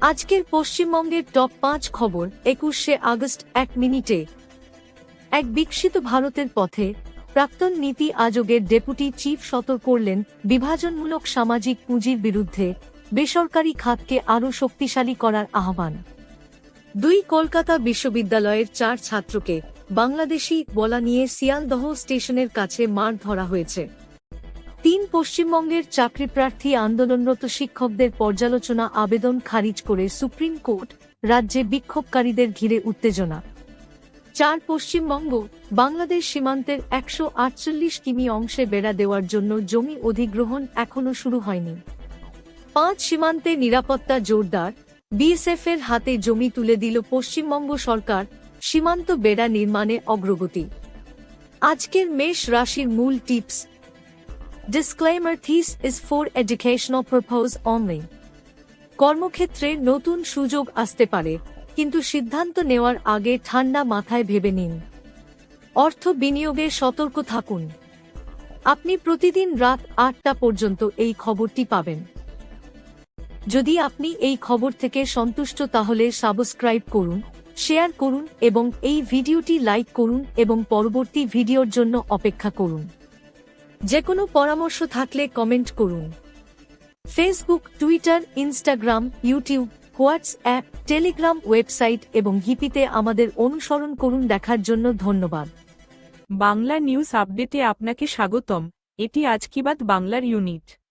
আজকের পশ্চিমবঙ্গের টপ পাঁচ খবর একুশে আগস্ট এক মিনিটে। এক বিকশিত ভারতের পথে প্রাক্তন নীতি আয়োগের ডেপুটি চিফ সতর্ক করলেন বিভাজনমূলক সামাজিক পুঁজির বিরুদ্ধে বেসরকারি খাতকে আরও শক্তিশালী করার আহ্বান। দুই কলকাতা বিশ্ববিদ্যালয়ের চার ছাত্রকে বাংলাদেশি বলা নিয়ে শিয়ালদহ স্টেশনের কাছে মার ধরা হয়েছে। তিন পশ্চিমবঙ্গের চাকরিপ্রার্থী আন্দোলনরত শিক্ষকদের পর্যালোচনা আবেদন খারিজ করে সুপ্রিম কোর্ট, রাজ্যে বিক্ষোভকারীদের ঘিরে উত্তেজনা। চার পশ্চিমবঙ্গ, বাংলাদেশ সীমান্তের একশো আটচল্লিশ কিমি অংশে বেড়া দেওয়ার জন্য জমি অধিগ্রহণ এখনও শুরু হয়নি। পাঁচ সীমান্তে নিরাপত্তা জোরদার, বিএসএফ এর হাতে জমি তুলে দিল পশ্চিমবঙ্গ সরকার, সীমান্ত বেড়া নির্মাণে অগ্রগতি। আজকের মেষ রাশির মূল tips Disclaimer, This is for educational purpose only. কর্মক্ষেত্রে নতুন সুযোগ আসতে পারে, কিন্তু সিদ্ধান্ত নেওয়ার আগে ঠান্ডা মাথায় ভেবে নিন। অর্থ বিনিয়োগে সতর্ক থাকুন। আপনি প্রতিদিন রাত আটটা পর্যন্ত এই খবরটি পাবেন। যদি আপনি এই খবর থেকে সন্তুষ্ট, তাহলে সাবস্ক্রাইব করুন, শেয়ার করুন এবং এই ভিডিওটি লাইক করুন এবং পরবর্তী ভিডিওর জন্য অপেক্ষা করুন। যে কোনো পরামর্শ থাকলে কমেন্ট করুন। Facebook Twitter Instagram YouTube WhatsApp Telegram website এবং হিপিতে আমাদের অনুসরণ করুন দেখার জন্য ধন্যবাদ। বাংলা নিউজ আপডেটে আপনাকে স্বাগতম। এটি আজকিবাদ বাংলার ইউনিট।